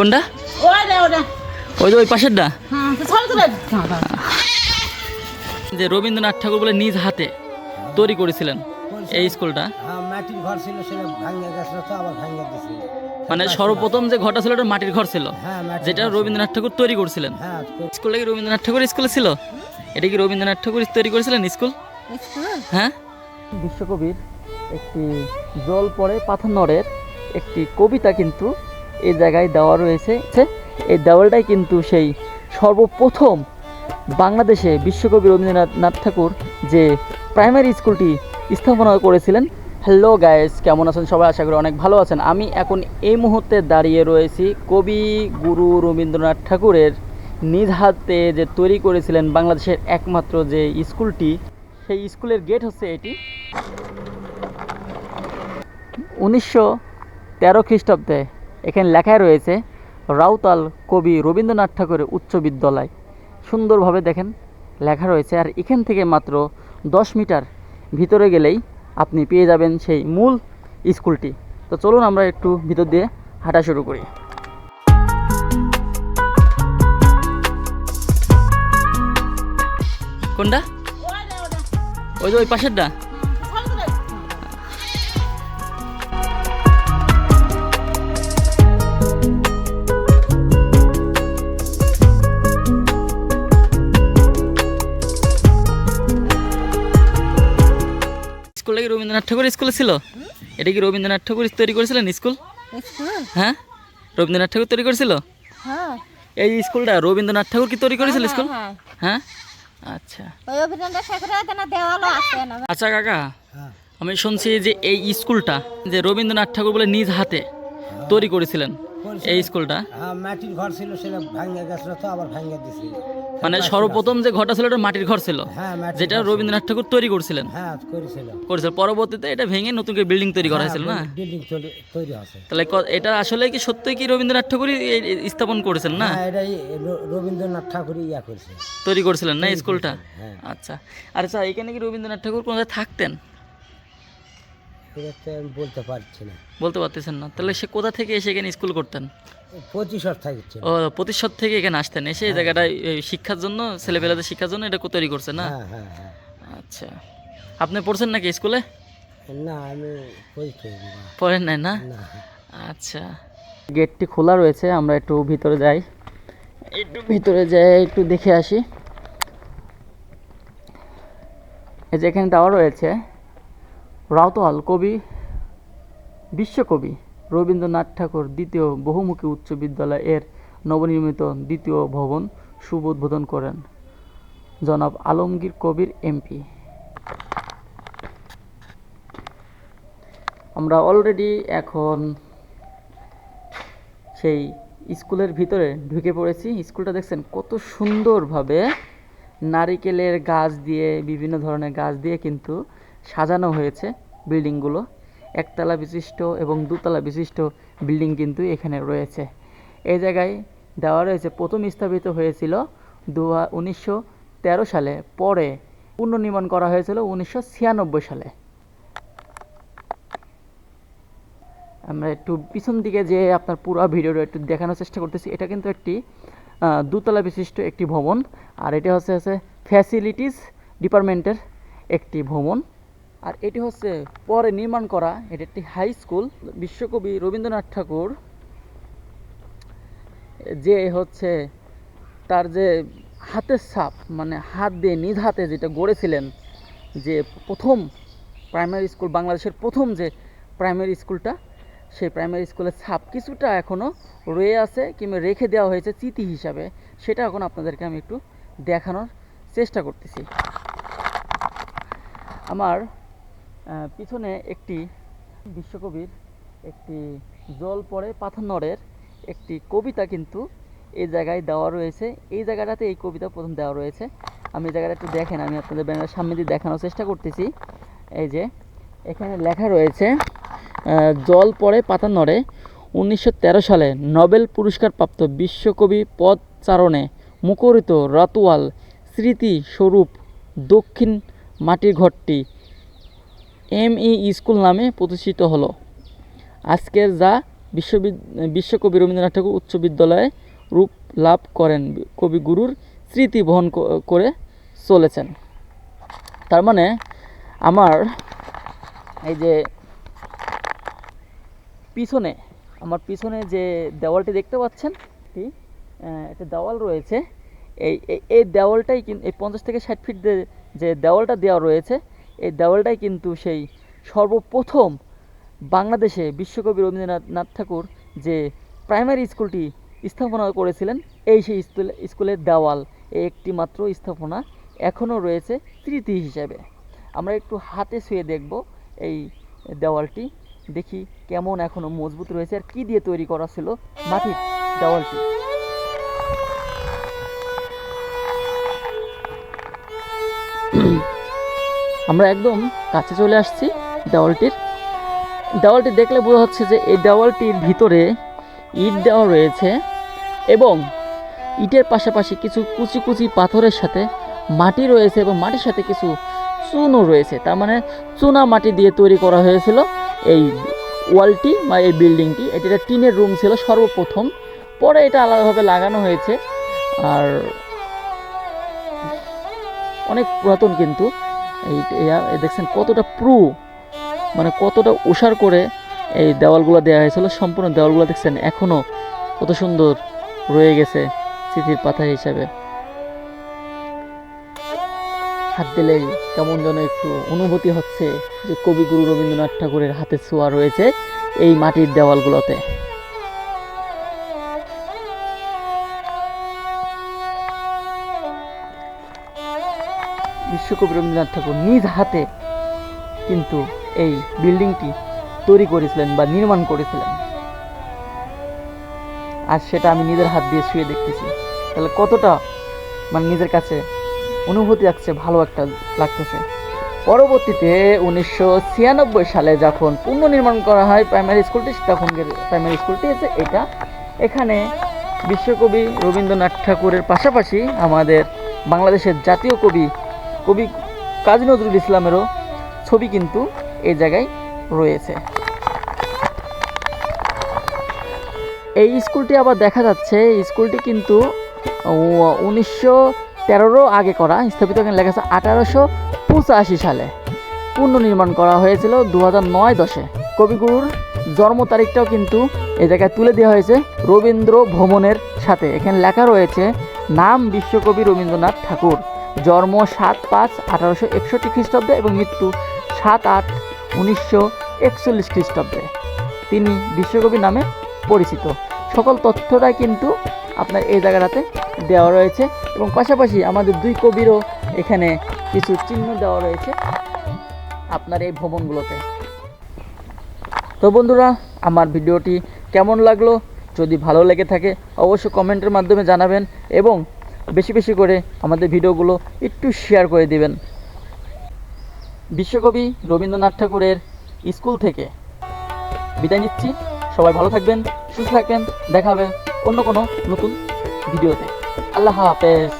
কোনটা? ওই ওই যে ওই পাশেরটা? হ্যাঁ তুলে যে রবীন্দ্রনাথ ঠাকুর বলে নিজ হাতে তৈরি করেছিলেন এই স্কুলটা। হ্যাঁ মাটির ঘর ছিল সেটা ভাঙে গেছিল তো আবার ভাঙে দিয়েছিল মানে সর্বপ্রথম যে ঘরটা ছিল ওটা মাটির ঘর ছিল। হ্যাঁ যেটা রবীন্দ্রনাথ ঠাকুর তৈরি করছিলেন। হ্যাঁ স্কুলটা কি রবীন্দ্রনাথ ঠাকুর স্কুলে ছিল? এটা কি রবীন্দ্রনাথ ঠাকুর তৈরি করেছিলেন স্কুল? হ্যাঁ? বিশ্বকবির একটি জল পড়ে পাথর নড়ের একটি কবিতা কিন্তু এই জায়গায় দেওয়া রয়েছে। এই দেওয়ালটাই কিন্তু সেই সর্বপ্রথম বাংলাদেশে বিশ্বকবি রবীন্দ্রনাথ ঠাকুর যে প্রাইমারি স্কুলটি স্থাপনা করেছিলেন। হ্যালো গায়েস কেমন আছেন সবাই? আশা করি অনেক ভালো আছেন। আমি এখন এই মুহূর্তে দাঁড়িয়ে রয়েছি কবি গুরু রবীন্দ্রনাথ ঠাকুরের নিজ হাতে যে তৈরি করেছিলেন বাংলাদেশের একমাত্র যে স্কুলটি, সেই স্কুলের গেট হচ্ছে এটি। উনিশশো তেরো খ্রিস্টাব্দে এখানে লেখায় রয়েছে রাউতাল কবি রবীন্দ্রনাথ ঠাকুরের উচ্চ বিদ্যালয়। সুন্দরভাবে দেখেন লেখা রয়েছে আর এখান থেকে মাত্র দশ মিটার ভিতরে গেলেই আপনি পেয়ে যাবেন সেই মূল স্কুলটি। তো চলুন আমরা একটু ভিতর দিয়ে হাঁটা শুরু করি। কোনটা? ওই ওই যে ওই পাশেরটা? কি রবীন্দ্রনাথ ঠাকুর স্কুলে ছিল? এটা কি রবীন্দ্রনাথ ঠাকুর তৈরি করেছিলেন স্কুল? হ্যাঁ? রবীন্দ্রনাথ ঠাকুর তৈরি করেছিল? হ্যাঁ। এই স্কুলটা রবীন্দ্রনাথ ঠাকুর কি তৈরি করেছিল স্কুল? হ্যাঁ হ্যাঁ। আচ্ছা। আচ্ছা কাকা হ্যাঁ। আমি শুনছি যে এই স্কুলটা যে রবীন্দ্রনাথ ঠাকুর বলে নিজ হাতে তৈরি করেছিলেন। এই স্কুলটা? হ্যাঁ মাটির ঘর ছিল সেটা ভাঙে গেছিল তো আবার ভাঙে দিয়েছিল। মানে সর্বপ্রথম যে ঘরটা ছিল ওটা মাটির ঘর ছিল। হ্যাঁ যেটা রবীন্দ্রনাথ ঠাকুর তৈরি করছিলেন। হ্যাঁ করেছিল। পরবর্তীতে এটা ভেঙে নতুন করে বিল্ডিং তৈরি করা হয়েছিল না? তাহলে এটা আসলে কি সত্যি কি রবীন্দ্রনাথ ঠাকুরই স্থাপন করেছেন না? হ্যাঁ রবীন্দ্রনাথ ঠাকুর ইয়া তৈরি করেছিলেন না স্কুলটা? হ্যাঁ। আচ্ছা। আর স্যার এখানে কি রবীন্দ্রনাথ ঠাকুর কোথায় থাকতেন? এটা বলতে পারছি না। বলতে পারতেছেন না। তাহলে সে কোথা থেকে এসে এখানে স্কুল করতেন? পঁচিশর থাকছে। ও প্রতিশোধ থেকে এখানে আসতেন এসে এই জায়গাটায় শিক্ষার জন্য ছেলেপেলাদের শিক্ষার জন্য এটা তৈরি করছে না? হ্যাঁ হ্যাঁ হ্যাঁ। আচ্ছা। আপনি পড়ছেন নাকি স্কুলে? না আমি। পড়েন নাই না? আচ্ছা। গেটটি খোলা রয়েছে আমরা একটু ভিতরে যাই। একটু ভিতরে যাই একটু দেখে আসি। এই যে এখানে দেওয়া রয়েছে রাউতোয়াল কবি বিশ্বকবি। রবীন্দ্রনাথ ঠাকুর দ্বিতীয় বহুমুখী উচ্চ বিদ্যালয় এর নবনির্মিত দ্বিতীয় ভবন শুভ উদ্বোধন করেন। জনাব আলমগীর কবির এমপি। আমরা অলরেডি এখন সেই স্কুলের ভিতরে ঢুকে পড়েছি। স্কুলটা দেখছেন কত সুন্দরভাবে নারিকেলের গাছ দিয়ে, বিভিন্ন ধরনের গাছ দিয়ে কিন্তু সাজানো হয়েছে বিল্ডিংগুলো। একতলা বিশিষ্ট এবং দুতলা বিশিষ্ট বিল্ডিং কিন্তু এখানে রয়েছে। এই জায়গায় দেওয়া রয়েছে, প্রথম স্থাপিত হয়েছিল দু উনিশশো সালে, পরে পুনর্নির্মাণ করা হয়েছিল উনিশশো ছিয়ানব্বই সালে। আমরা একটু পিছন দিকে যে আপনার পুরো ভিডিওটা একটু দেখানোর চেষ্টা করতেছি, এটা কিন্তু একটি দুতলা বিশিষ্ট একটি ভবন, আর এটা হচ্ছে হচ্ছে ফ্যাসিলিটিস ডিপার্টমেন্টের একটি ভবন। আর এটি হচ্ছে পরে নির্মাণ করা, এটি একটি হাই স্কুল বিশ্বকবি রবীন্দ্রনাথ ঠাকুর। যে হচ্ছে তার যে হাতের ছাপ মানে হাত দিয়ে নিজ হাতে যেটা গড়েছিলেন, যে প্রথম প্রাইমারি স্কুল বাংলাদেশের প্রথম যে প্রাইমারি স্কুলটা সেই প্রাইমারি স্কুলের ছাপ কিছুটা এখনও রয়ে আছে কিংবা রেখে দেওয়া হয়েছে স্মৃতি হিসাবে। সেটা এখন আপনাদেরকে আমি একটু দেখানোর চেষ্টা করতেছি। আমার পিছনে একটি বিশ্বকবির একটি জল পড়ে পাথর একটি কবিতা কিন্তু এই জায়গায় দেওয়া রয়েছে। এই জায়গাটাতে এই কবিতা প্রথম দেওয়া রয়েছে। আমি এই জায়গাটা একটু দেখেন, আমি আপনাদের ব্যানারের সামনে দিয়ে দেখানোর চেষ্টা করতেছি। এই যে, এখানে লেখা রয়েছে জল পড়ে পাতা নড়ে উনিশশো তেরো সালে নোবেল পুরস্কারপ্রাপ্ত বিশ্বকবি পদচারণে মুখরিত রতওয়াল স্মৃতি স্বরূপ দক্ষিণ মাটির ঘরটি এম ই স্কুল নামে প্রতিষ্ঠিত হলো। আজকের যা বিশ্ববিদ বিশ্বকবি রবীন্দ্রনাথ ঠাকুর উচ্চ বিদ্যালয়ে রূপ লাভ করেন, কবিগুরুর স্মৃতি বহন করে চলেছেন। তার মানে আমার এই যে পিছনে, আমার পিছনে যে দেওয়ালটি দেখতে পাচ্ছেন একটি একটা দেওয়াল রয়েছে। এই, এই- দেওয়ালটাই কিন্তু এই পঞ্চাশ থেকে ষাট ফিট যে দেওয়ালটা দেওয়া রয়েছে এই দেওয়ালটাই কিন্তু সেই সর্বপ্রথম বাংলাদেশে বিশ্বকবি রবীন্দ্রনাথ ঠাকুর যে প্রাইমারি স্কুলটি স্থাপনা করেছিলেন, এই সেই স্কুল, স্কুলের দেওয়াল, এই একটি মাত্র স্থাপনা এখনও রয়েছে স্মৃতি হিসাবে। আমরা একটু হাতে শুয়ে দেখব এই দেওয়ালটি, দেখি কেমন এখনও মজবুত রয়েছে আর কি দিয়ে তৈরি করা ছিল মাটির দেওয়ালটি। আমরা একদম কাছে চলে আসছি দেওয়ালটির। দেওয়ালটি দেখলে বোঝা যাচ্ছে যে এই দেওয়ালটির ভিতরে ইট দেওয়া রয়েছে এবং ইটের পাশাপাশি কিছু কুচি কুচি পাথরের সাথে মাটি রয়েছে এবং মাটির সাথে কিছু চুনও রয়েছে। তার মানে চুনা মাটি দিয়ে তৈরি করা হয়েছিল এই ওয়ালটি বা এই বিল্ডিংটি। এটি একটা টিনের রুম ছিল সর্বপ্রথম। পরে এটা আলাদাভাবে লাগানো হয়েছে। আর অনেক পুরাতন কিন্তু। দেখছেন কতটা প্রু মানে কতটা উষার করে এই দেওয়ালগুলো দেওয়া হয়েছিল, সম্পূর্ণ দেওয়ালগুলো দেখছেন এখনও কত সুন্দর রয়ে গেছে স্মৃতির পাতা হিসাবে। হাত দিলেই কেমন যেন একটু অনুভূতি হচ্ছে যে কবিগুরু রবীন্দ্রনাথ ঠাকুরের হাতে ছোঁয়া রয়েছে এই মাটির দেওয়ালগুলোতে। বিশ্বকবি রবীন্দ্রনাথ ঠাকুর নিজ হাতে কিন্তু এই বিল্ডিংটি তৈরি করেছিলেন বা নির্মাণ করেছিলেন। আর সেটা আমি নিজের হাত দিয়ে শুয়ে দেখতেছি। তাহলে কতটা মানে নিজের কাছে অনুভূতি লাগছে ভালো একটা লাগতেছে। পরবর্তীতে উনিশশো ছিয়ানব্বই সালে যখন পুনর্নির্মাণ করা হয় প্রাইমারি স্কুলটি তখন প্রাইমারি স্কুলটি আছে, এটা এখানে বিশ্বকবি রবীন্দ্রনাথ ঠাকুরের পাশাপাশি আমাদের বাংলাদেশের জাতীয় কবি কবি কাজী নজরুল ইসলামেরও ছবি কিন্তু এই জায়গায় রয়েছে। এই স্কুলটি আবার দেখা যাচ্ছে স্কুলটি কিন্তু উনিশশো তেরোরও আগে করা, স্থাপিত এখানে লেখা আছে আঠারোশো পঁচাশি সালে। পুনর্নির্মাণ করা হয়েছিল দু হাজার নয় দশে। কবিগুরুর জন্ম তারিখটাও কিন্তু এই জায়গায় তুলে দেওয়া হয়েছে রবীন্দ্র ভ্রমণের সাথে। এখানে লেখা রয়েছে, নাম বিশ্বকবি রবীন্দ্রনাথ ঠাকুর। জন্ম সাত পাঁচ আঠারোশো একষট্টি খ্রিস্টাব্দে এবং মৃত্যু সাত আট উনিশশো একচল্লিশ খ্রিস্টাব্দে। তিনি বিশ্বকবি নামে পরিচিত। সকল তথ্যটাই কিন্তু আপনার এই জায়গাটাতে দেওয়া রয়েছে এবং পাশাপাশি আমাদের দুই কবিরও এখানে কিছু চিহ্ন দেওয়া রয়েছে আপনার এই ভবনগুলোতে। তো বন্ধুরা, আমার ভিডিওটি কেমন লাগল? যদি ভালো লেগে থাকে, অবশ্যই কমেন্টের মাধ্যমে জানাবেন এবং বেশি বেশি করে আমাদের ভিডিওগুলো একটু শেয়ার করে দিবেন। বিশ্বকবি রবীন্দ্রনাথ ঠাকুরের স্কুল থেকে বিদায় নিচ্ছি। সবাই ভালো থাকবেন, সুস্থ থাকবেন। দেখা হবে অন্য কোনো নতুন ভিডিওতে। আল্লাহ হাফেজ।